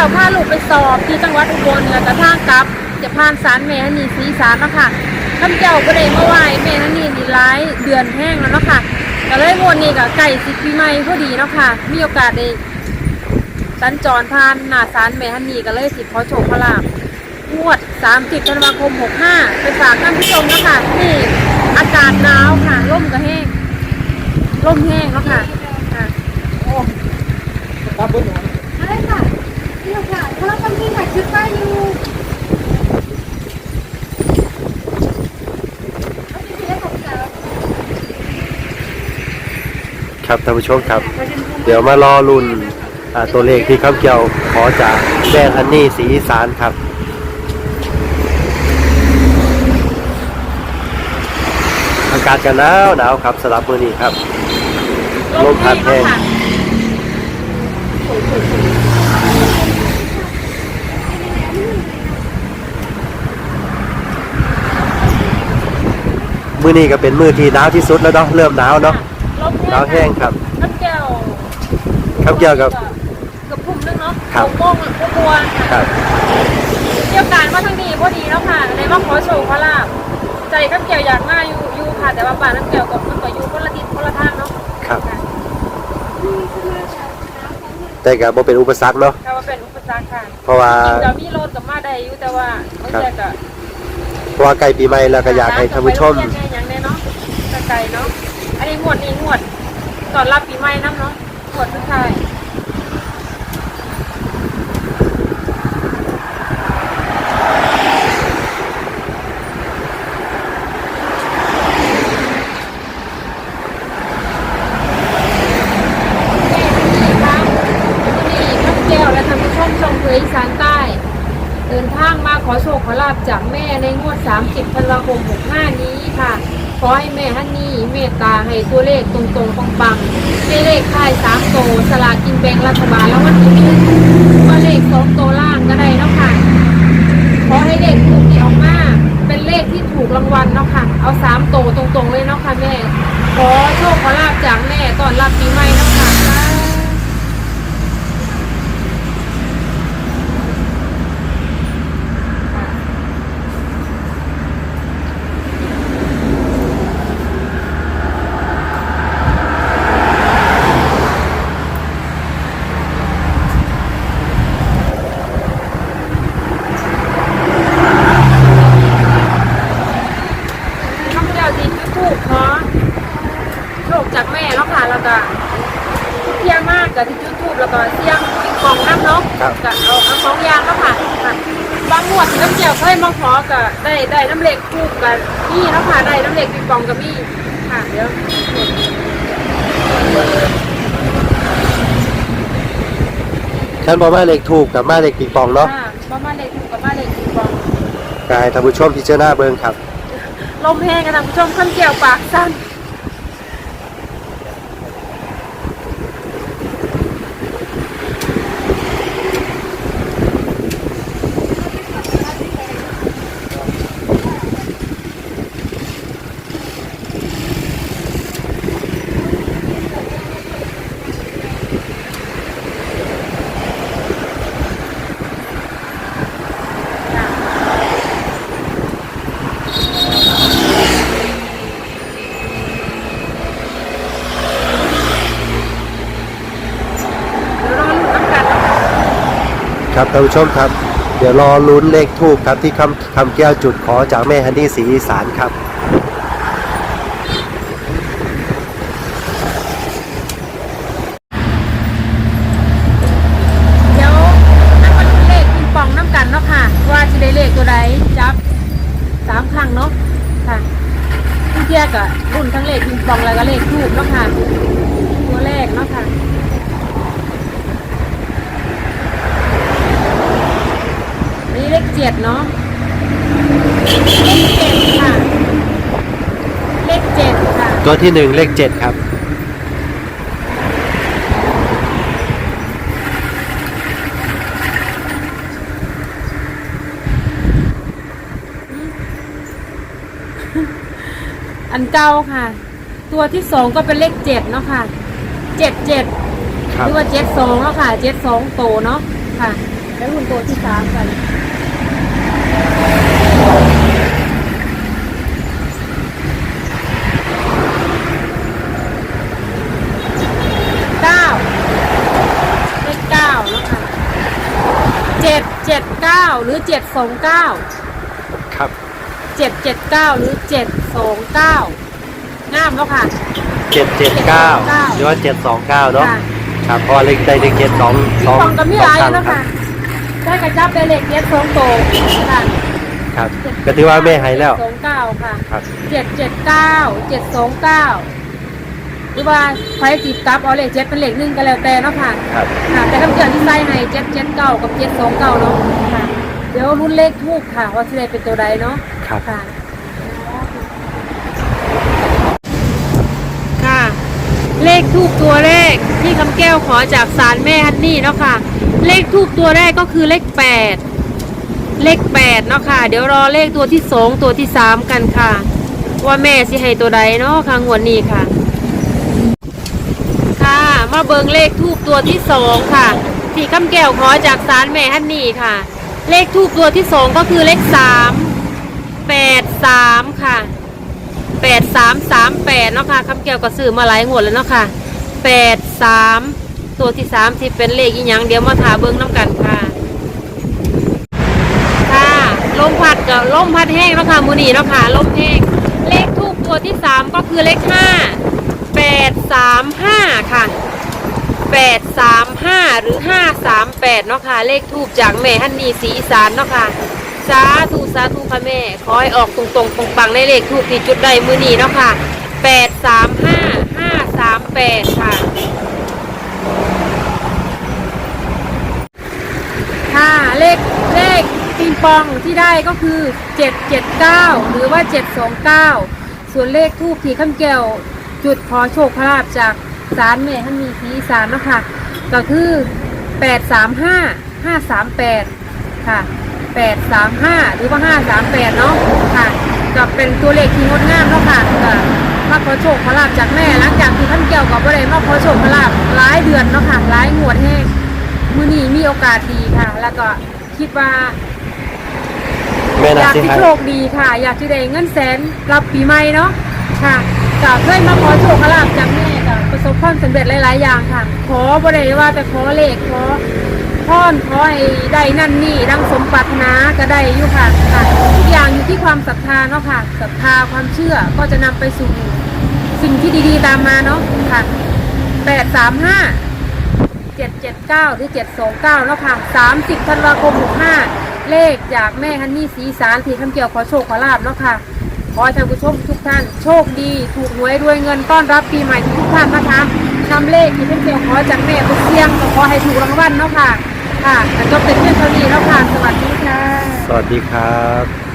ก้วพาลูกไปสอบที่จังหวัดอุบลแล้วก็ทางกลับ จะผ่านศาลแม่ฮันนี่ศรีสารนะค่ะข้าเจ้าก็ได้มาไหว้แม่ฮันนีนี่หลายเดือนแห้งแล้วเนาะค่ะก็เลยวันนี้ก็ใกล้สิปีใหม่พอดีเนาะค่ะ มีโอกาสได้สัญจรผ่านหน้าศาลแม่ฮันนีก็เลยสิขอโชคขอลาบงวด 30ธันวาคม 65 ไปฝากท่านผู้ชมเนาะค่ะนี่อากาศหนาวค่ะร่มก็แห้งร่มแห้งเนาะค่ะ ค่ะครับเบิ้ลหน่อยอะไรค่ะนี่ ค่ะเพราะเราต้องมีถ่ายคลิปไว้อยู่เอาจริงๆแล้วผมจะครับท่านผู้ชมครับ เดี๋ยวมารอรุ่นอ่าตัวเลขที่ข้าเกี่ยวขอจากแม่ฮันนี่สีอีสานครับอากาศกันหนาวหนาวครับสลับมือนี้ครับลมพัดแห้ง มือนี้ก็เป็นมือที่หนาวที่สุดแล้วเนาะเริ่มหนาวเนาะลมหนาวแห้งครับน้ำแก้วข้าเกี่ยวกับเกือบทุ่มนึงเนาะครับหกโมงหกโมงครับเกี่ยวการมาทางนี้พอดีแล้วค่ะเลยมาขอโชว์ขอลาบใจข้าเกี่ยวอยากมาอยู่อยู่ค่ะแต่ว่าบ้านน้ำแก้วกับมันก็อยู่คนละทิศคนละทางเนาะครับค่ะแต่ก็บ่เป็นอุปสรรคเนาะก็ว่าเป็นอุปสรรคค่ะเพราะว่าเดี๋ยวมีรถกับมาได้อยู่แต่ว่าบางทีก็เพ ราะว่าใกล้ปีใหม่แล้วก็อยากให้ท่านผู้ชม ไปโรงเรียนแน่อย่างแน่เนาะไกลเนาะ อันนี้งวดนี้งวดตอนรับปีใหม่น้ำเนาะงวดสุดท้าย นี่ครับนี่ข้าแก้วและท่านผู้ชมชมเผยอีสานใต้ เดินทางมาขอโชคขอลาบจากแม่ในงวด 30ธันวาคม 65 นี้ค่ะ ขอให้แม่ฮันนี่เมตตาให้ตัวเลขตรงๆปังๆให้เลขท้าย3โตสลากินแบ่งรัฐบาลแล้ววันที่หนึ่งว่าเลข2โตวล่างก็ได้เนาะค่ะ ขอให้เลขถูกที่ออกมาเป็นเลขที่ถูกรางวัลเนาะค่ะ เอา3โตตรงๆเลยเนาะค่ะแม่ ขอโชคขอลาบจากแม่ตอนรับปีใหม่เนาะค่ะ น้องเดียวจีนถูกเนาะโชคจากแม่แล้วค่ะแล้วก็เที่ยงมา กกับที่ยูทูบแล้วก็เที่ยงปิงปองน้ำเนาะครับ กับเอาเอาสองอย่างแล้วค่ะค่ะบางหมวดที่น้ำเจียวเคยมาขอกับได้ได้น้ำเหล็กคู่กับนี่แล้วค่ะได้น้ำเหล็กปิงปองกับมี่ค่ะเดี๋ยวฉันบอกมาเลขถูกกับมาเลขปิงปองเนาะค่ะประมาณเหล็กคู่กับมาเหล็กปิงปอง กายท่านผู้ชมพิจารณาเบิ่งครับ ลมแห้งกันท่านผู้ชมข้นเกี่ยวปากสั้น เดี๋ยวรอลุ้นน้ำกันนะคะ ครับท่านผู้ชมครับ เดี๋ยวรอลุ้นเลขทูบครับที่คำคำแก้วจุดขอจากแม่ฮันนี่สีอีสานครับเดี๋ยวอันมันเลขปิงปองน้ำกันเนาะค่ะ ว่าจะได้เลขตัวใดจับสามครั้งเนาะค่ะที่เทียกับรุ่นทั้งเลขปิงปองแล้วก็เลขทูบเนาะค่ะ ตัวแรกเนาะค่ะ นี่เลขเจ็ดเนาะ เลขเจ็ดค่ะ เลขเจ็ดค่ะ ตัวที่หนึ่งเลขเจ็ดครับ อันเก้าค่ะ ตัวที่สองก็เป็นเลขเจ็ดเนาะค่ะ เจ็ดเจ็ด ครัหบรือว่าเจ็ดสองเนาะค่ะ เจ็ดสองโตเนาะค่ะ แล้วรุ่นตัวที่สามกันเก้าเลขเก้าแล้วค่ะเจ็ดเจ็ดเก้าหรือเจ็ดสองเก้าครับ เจ็ดเจ็ดเก้าหรือเจ็ดสองเก้างามแล้วค่ะ เจ็ดเจ็ดเก้าหรือว่าเจ็ดสองเก้าเนาะค่ะ ครับเพราะว่าเลขได้เลขเจ็ดสองพี่สองฟองกับมีหลายสองแล้วครัค่ะบ ได้กระจับได้เลขเจ็ดสองโตค่ะครับก็ถือว่าแม่ให้แล้วสองเก้าค่ะครับเจ็ดเจ็ดเก้าเจ็ดสองเก้าหรือว่าใครติดกับเอาเลขเจ็ดเป็นเลขหนึ่งก็แล้วแต่เนาะค่ะครับค่ะแต่คำเตือนที่ใส่ให้เจ็ดเจ็ดเก้ากับเจ็ดสองเก้าเนาะค่ะ เดี๋ยวรุ่นเลขทูกค่ะ ว่าที่ใดเป็นตัวใดเนาะครับค่ะค่ะเลขทูกตัวแรกที่คำแก้วขอจากสารแม่ฮันนี่เนาะค่ะ เลขทูกตัวแรกก็คือเลขแปดเลขแปดเนาะค่ะ เดี๋ยวรอเลขตัวที่สองตัวที่สามกันค่ะ ว่าแม่สิให้ตัวใดเนาะค่ะงวดนี้ค่ะ ค่ะ มาเบิงเลขทูบตัวที่สองค่ะที่คำแก้วขอจากสารแม่ฮันนี่ค่ะ เลขทูบตัวที่สองก็คือเลขสามแปดสามค่ะแปดสามสามแปดเนาะค่ะคำแก้วก็ซื้อมาหลายงวดแล้วเนาะค่ะแปดสาม ตัวที่สามที่เป็นเลขอีหยังเดี๋ยวมาถาเบิงน้ำกันค่ะ ค่ะลมพัดกับลมพัดแห้งแล้วค่ะมูนีแล้วค่ะลมแห้งเลขทูบตัวที่สามก็คือเลขห้าแปดสามห้าค่ะแปดสามห้าหรือห้าสามแปดเนาะค่ะ เลขทูบจากแม่ฮันนีสีอีสานเนาะค่ะสาธุสาธุค่ะแม่ ขอให้ออกตรงๆตรงปังในเลขทูบที่จุดใดมือนีเนาะค่ะแปดสามห้าห้าสามแปดค่ะเลขเลข ปองที่ได้ก็คือ 779 หรือว่า 729 ส่วนเลขทูบที่ข้ามแก้วจุดขอโชคพระลาบจากสารแม่ท่านมีสีสารเนาะค่ะก็คือ 835 538 ค่ะ 835 หรือว่า 538 เนาะค่ะก็เป็นตัวเลขที่งดงามเนาะค่ะก็มาขอโชคพระลาบจากแม่หลังจากที่ท่านแก้วกับบ่ได้มาขอโชคพระลาบหลายเดือนเนาะค่ะหลายงวดแห้งมือนี้มีโอกาสดีค่ะ แล้วก็คิดว่า แม่อนายากสิที่โชคดีค่ะ อยากที่ได้เงินแสนรับปีใหม่เนาะค่ะก็เคยมาขอโชคขลาบจากแม่ก็ประสบความสำเร็จหลาย ๆ อย่างค่ะ ขอบ่ได้ว่าแต่ขอเลขขอพรขอให้ได้นั่นนี่ดังสมปรารถนาก็ได้อยู่ค่ะค่ะทุกอย่างอยู่ที่ความศรัทธาเนาะค่ะศรัทธาความเชื่อก็จะนำไปสู่สิ่งที่ดี ๆ ตามมาเนาะค่ะแปดสามห้า 779 หรือ 729 แล้วค่ะ 30 ธันวาคม 65 เลขจากแม่ฮันนี่สีสารที่คำเกี่ยวขอโชคขอลาบเนาะค่ะ ขอให้ท่านผู้ชมทุกท่านโชคดี ถูกหวยรวยเงินต้อนรับปีใหม่ทุกท่านนะคะนำเลขที่คำเกี่ยวขอจากแม่ไปเสี่ยงก็ขอให้ถูกรางวัลเนาะค่ะ ค่ะจบเป็นเพื่อนเท่านี้แล้วค่ะ สวัสดีค่ะ สวัสดีครับ